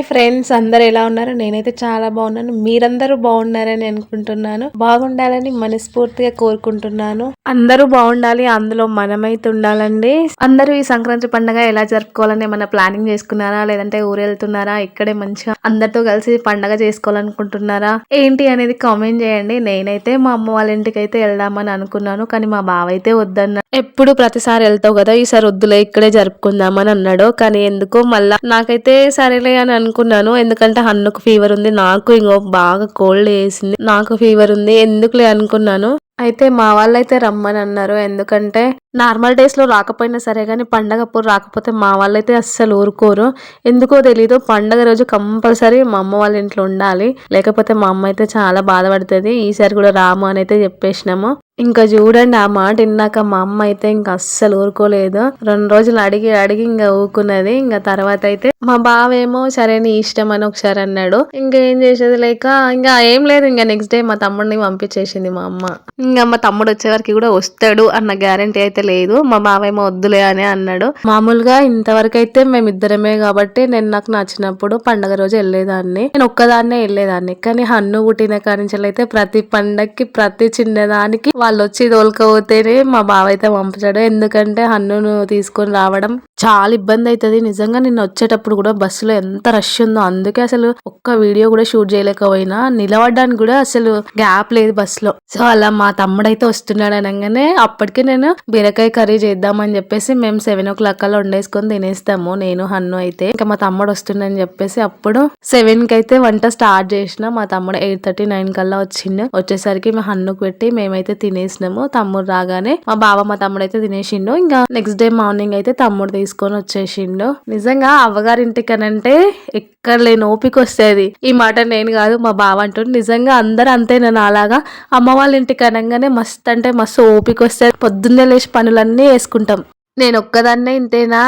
Hi friends అందరు ఎలా ఉన్నారు? నేనైతే చాలా బాగున్నాను. మీరందరూ బాగున్నారని అనుకుంటున్నాను. బాగుండాలని మనస్ఫూర్తిగా కోరుకుంటున్నాను. అందరూ బాగుండాలి అందులో మనమైతే ఉండాలండి. అందరూ ఈ సంక్రాంతి పండుగ ఎలా జరుపుకోవాలని ఏమైనా ప్లానింగ్ చేసుకున్నారా? లేదంటే ఊరు వెళ్తున్నారా? ఇక్కడే మంచిగా అందరితో కలిసి పండగ చేసుకోవాలనుకుంటున్నారా? ఏంటి అనేది కామెంట్ చేయండి. నేనైతే మా అమ్మ వాళ్ళ ఇంటికి అయితే వెళ్దామని అనుకున్నాను కానీ మా బావ అయితే వద్దన్న. ఎప్పుడు ప్రతిసారి వెళ్తావు కదా? ఈసారి వద్దులే ఇక్కడే జరుపుకుందామని అన్నాడు. కానీ ఎందుకో మళ్ళా నాకైతే సరేలే అని అనుకున్నాను. ఎందుకంటే హన్నుకు ఫీవర్ ఉంది. నాకు ఇంకో బాగా కోల్డ్ వేసింది. నాకు ఫీవర్ ఉంది. ఎందుకులే అనుకున్నాను. అయితే మా వాళ్ళైతే రమ్మని అన్నారు ఎందుకంటే నార్మల్ డేస్లో రాకపోయినా సరే కానీ పండగప్పుడు రాకపోతే మా వాళ్ళైతే అస్సలు ఊరుకోరు. ఎందుకో తెలీదు. పండగ రోజు కంపల్సరీ మా అమ్మ వాళ్ళ ఇంట్లో ఉండాలి. లేకపోతే మా అమ్మ అయితే చాలా బాధపడుతుంది. ఈసారి కూడా రాము అని అయితే చెప్పేసినాము. ఇంకా చూడండి ఆ మాట విన్నాక మా అమ్మ అయితే ఇంకా అస్సలు ఊరుకోలేదు. రెండు రోజులు అడిగి అడిగి ఇంకా ఊరుకున్నది. ఇంకా తర్వాత అయితే మా బావేమో సరే నీ ఇష్టం అని ఒకసారి అన్నాడు. ఇంకా ఏం చేసేది లేక ఇంకా ఏం లేదు. ఇంకా నెక్స్ట్ డే మా తమ్ముడిని పంపించేసింది మా అమ్మ. ఇంకా మా తమ్ముడు వచ్చే వరకు కూడా వస్తాడు అన్న గ్యారంటీ అయితే లేదు. మా బావేమో వద్దులే అని అన్నాడు. మామూలుగా ఇంతవరకు అయితే మేమిద్దరమే కాబట్టి నేను నాకు నచ్చినప్పుడు పండగ రోజు వెళ్ళేదాన్ని. నేను ఒక్కదాన్నే వెళ్ళేదాన్ని. కానీ హన్ను పుట్టిన కానించి అయితే ప్రతి పండగకి ప్రతి చిన్నదానికి వాళ్ళు వాళ్ళు వచ్చి తోలుకపోతేనే మా బావ అయితే పంపించాడు. ఎందుకంటే హన్నును తీసుకొని రావడం చాలా ఇబ్బంది అవుతుంది నిజంగా నిన్న వచ్చేటప్పుడు కూడా బస్సులో ఎంత రష్ ఉందో అందుకే అసలు ఒక్క వీడియో కూడా షూట్ చేయలేకపోయినా నిలబడడానికి కూడా అసలు గ్యాప్ లేదు బస్సులో. సో అలా మా తమ్ముడైతే వస్తున్నాడు అనగానే అప్పటికే నేను బీరకాయ కర్రీ చేద్దామని చెప్పేసి మేము సెవెన్ ఓ క్లాక్ అలా వండేసుకొని తినేస్తాము నేను హన్ను అయితే. ఇంకా మా తమ్ముడు వస్తుండని చెప్పేసి అప్పుడు సెవెన్కి అయితే వంట స్టార్ట్ చేసిన మా తమ్ముడు ఎయిట్ థర్టీ నైన్ కల్లా వచ్చిండు. వచ్చేసరికి మా హన్నుకు పెట్టి మేమైతే తినేసినాము. తమ్ముడు రాగానే మా బావ మా తమ్ముడు అయితే తినేసిండు. ఇంకా నెక్స్ట్ డే మార్నింగ్ అయితే తమ్ముడు తీసుకొని వచ్చేసిండు. నిజంగా అవ్వగారింటికనంటే ఎక్కడ లేని ఓపిక వస్తేది ఈ మాట నేను కాదు మా బావ అంటుండు. నిజంగా అందరు అంతే నేను అలాగా అమ్మ వాళ్ళ ఇంటికి అనగానే మస్తు అంటే మస్తు ఓపిక వస్తే పొద్దున్నే లేచి పనులన్నీ వేసుకుంటాం నేను ఒక్కదాన్నే ఇంతేనా?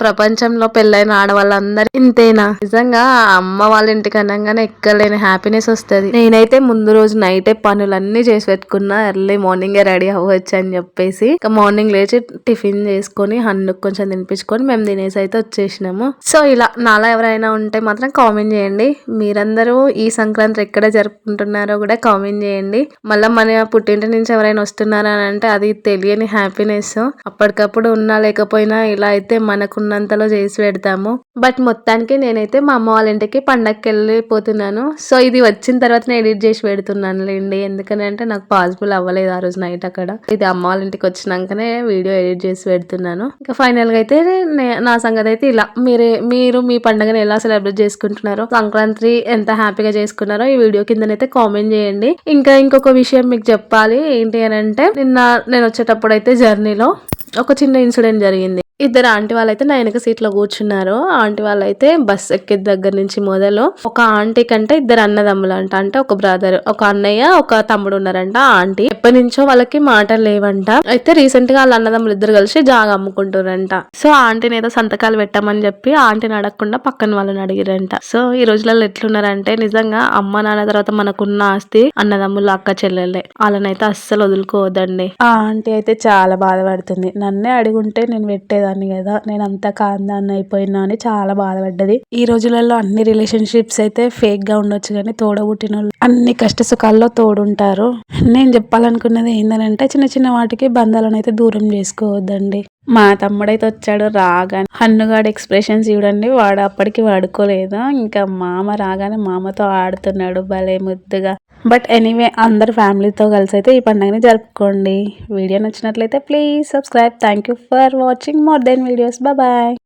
ప్రపంచంలో పెళ్ళైన ఆడవాళ్ళందరూ ఇంతేనా? నిజంగా అమ్మ వాళ్ళ ఇంటికి అనగానే ఎక్కలేని హ్యాపీనెస్ వస్తుంది. నేనైతే ముందు రోజు నైటే పనులన్నీ చేసి పెట్టుకున్నా ఎర్లీ మార్నింగే రెడీ అవ్వచ్చు అని చెప్పేసి. మార్నింగ్ లేచి టిఫిన్ చేసుకొని హన్నుకు కొంచెం తినిపించుకొని మేము తినేసి అయితే వచ్చేసినాము. సో ఇలా నాలా ఎవరైనా ఉంటే మాత్రం కామెంట్ చేయండి. మీరందరూ ఈ సంక్రాంతి ఎక్కడ జరుపుకుంటున్నారో కూడా కామెంట్ చేయండి. మళ్ళీ మన పుట్టింటి నుంచి ఎవరైనా వస్తున్నారా అని అంటే అది తెలియని హ్యాపీనెస్ అప్పటికప్పుడు ఉన్న లేకపోయినా ఇలా అయితే మనకున్నంతలో చేసి పెడతాము. బట్ మొత్తానికి నేనైతే మా అమ్మ వాళ్ళ ఇంటికి పండగకి వెళ్ళిపోతున్నాను. సో ఇది వచ్చిన తర్వాత నేను ఎడిట్ చేసి పెడుతున్నాను లేండి ఎందుకంటే నాకు పాసిబుల్ అవ్వలేదు ఆ రోజు నైట్ అక్కడ. ఇది అమ్మ వాళ్ళ ఇంటికి వచ్చినాకనే వీడియో ఎడిట్ చేసి పెడుతున్నాను. ఇంకా ఫైనల్గా అయితే నా సంగతి అయితే ఇలా. మీరే మీరు మీ పండుగను ఎలా సెలబ్రేట్ చేసుకుంటున్నారో సంక్రాంతి ఎంత హ్యాపీగా చేసుకున్నారో ఈ వీడియో కిందనైతే కామెంట్ చేయండి. ఇంకా ఇంకొక విషయం మీకు చెప్పాలి. ఏంటి అని అంటే నిన్న నేను వచ్చేటప్పుడు అయితే జర్నీలో ఒక చిన్న ఇన్సిడెంట్ జరిగింది. ఇద్దరు ఆంటీ వాళ్ళైతే నా వెనక సీట్లో కూర్చున్నారు. ఆంటీ వాళ్ళైతే బస్ ఎక్కే దగ్గర నుంచి మొదలు. ఒక ఆంటీ కంటే ఇద్దరు అన్నదమ్ములు అంట. అంటే ఒక బ్రదర్ ఒక అన్నయ్య ఒక తమ్ముడు ఉన్నారంట ఆంటీ. ఎప్పటి నుంచో వాళ్ళకి మాటలు లేవంట. అయితే రీసెంట్గా వాళ్ళ అన్నదమ్ములు ఇద్దరు కలిసి జాగా అమ్ముకుంటారంట సో ఆంటీని ఏదో సంతకాలు పెట్టామని చెప్పి ఆంటీని అడగకుండా పక్కన వాళ్ళని అడిగిరంట సో ఈ రోజులలో ఎట్లున్నారంటే నిజంగా అమ్మ నాన్న తర్వాత మనకున్న ఆస్తి అన్నదమ్ములు అక్క చెల్లెలే వాళ్ళనైతే అస్సలు వదులుకోవద్దండి. ఆ ఆంటీ అయితే చాలా బాధపడుతుంది. నన్నే అడిగుంటే నేను పెట్టేదాన్ని దాన్ని కదా. నేను అంత కాందాన్ని అయిపోయినా అని చాలా బాధపడ్డది. ఈ రోజులలో అన్ని రిలేషన్షిప్స్ అయితే ఫేక్గా ఉండొచ్చు కానీ తోడబుట్టిన వాళ్ళు అన్ని కష్ట సుఖాల్లో తోడుంటారు. నేను చెప్పాలనుకున్నది ఏంటంటే చిన్న చిన్న వాటికి బంధాలను అయితే దూరం చేసుకోవద్దండి. మా తమ్ముడైతే వచ్చాడు రాగానే హన్నుగాడు ఎక్స్ప్రెషన్స్ చూడండి వాడు అప్పటికి వాడుకోలేదు? ఇంకా మామ రాగానే మామతో ఆడుతున్నాడు భలే ముద్దుగా. బట్ ఎనీవే అందరు ఫ్యామిలీతో కలిసి అయితే ఈ పండుగని జరుపుకోండి. వీడియో నచ్చినట్లయితే please subscribe thank you for watching more then videos bye